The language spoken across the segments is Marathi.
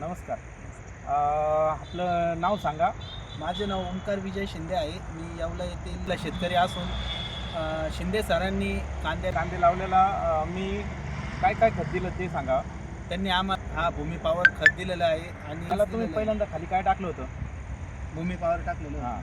नमस्कार. अं, आपलं नाव सांगा. माझे नाव ओंकार विजय शिंदे आहे. मी येवला येथील शेतकरी असून अ, शिंदे सरांनी कांदे कांदे लावलेला अं, मी काय काय खत दिलं ते सांगा. त्यांनी आम्हाला हा भूमी पॉवर खत दिलेलं आहे आणि मला तुम्ही. पहिल्यांदा खाली काय टाकलं होतं? भूमी पॉवर टाकलेलं हां.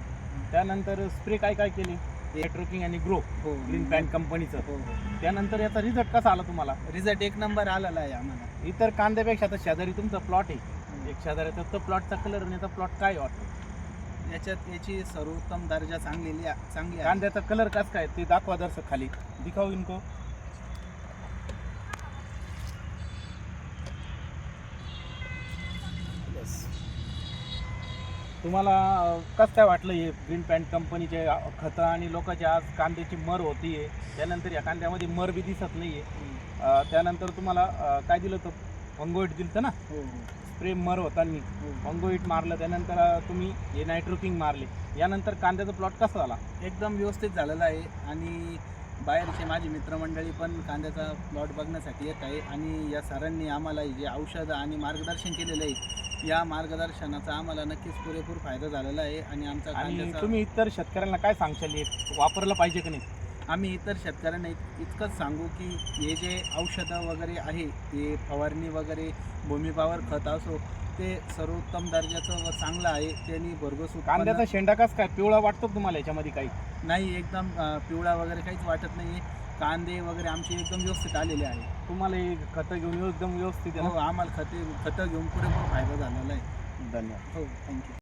त्यानंतर स्प्रे काय काय केली? नेटवर्किंग आणि ग्रो हो. ग्रीन पॅन कंपनीचं हो हो. त्यानंतर याचा रिझल्ट कसा आला तुम्हाला? रिझल्ट एक नंबर आलेला आहे आम्हाला. इतर कांद्यापेक्षा तर शेजारी तुमचा प्लॉट आहे. एक शेजाऱ्याचा तो प्लॉटचा कलर आणि याचा प्लॉट काय वाटतो? याच्यात याची सर्वोत्तम दर्जा चांगलेली चांगली आहे. कांद्याचा कलर कसा काय ते दाखवा दर्शक खाली. दिखाऊ इनको. तुम्हाला कसं काय वाटलं हे ग्रीन पॅन्ट कंपनीचे खतं आणि लोकांची आज कांद्याची मर होतीये? त्यानंतर या कांद्यामध्ये मर बी दिसत नाहीये. अं, त्यानंतर तुम्हाला काय दिलं होतं? फंगोईट दिलं होतं ना? हो हो. स्प्रे मर होताना. हो. फंगोईट मारलं त्यानंतर तुम्ही हे नायट्रोकिंग मारले. यानंतर कांद्याचा प्लॉट कसा झाला? एकदम व्यवस्थित झालेलं आहे आणि बाहेरचे माझी मित्रमंडळी पण कांद्याचा प्लॉट बघण्यासाठी येत आहे आणि या सरांनी आम्हाला जे औषधं आणि मार्गदर्शन केलेलं आहे या मार्गदर्शनाचा आम्हाला नक्कीच पुरेपूर फायदा झालेला आहे आणि आमचा आणि कांद्याचा तुम्ही इतर शेतकऱ्यांना काय सांगशाल? हे वापरलं पाहिजे की नाही? आम्ही इतर शेतकऱ्यांना इत- इतकंच सांगू की हे जे औषधं वगैरे आहे ते फवारणी वगैरे भूमिपावर खत असो ते सर्वोत्तम दर्जाचं व चांगलं आहे त्यांनी भरघोस कांद्याचा शेंडा कस काय? पिवळा वाटतो तुम्हाला याच्यामध्ये काही? नाही एकदम पिवळा वगैरे काहीच वाटत नाही कांदे वगैरे आमचे एकदम व्यवस्थित आलेले आहे तुम्हाला हे खतं घेऊन एकदम व्यवस्थित आहे हो आम्हाला खते खतं घेऊन पुरेपूर फायदा झालेला आहे. धन्यवाद. हो थँक्यू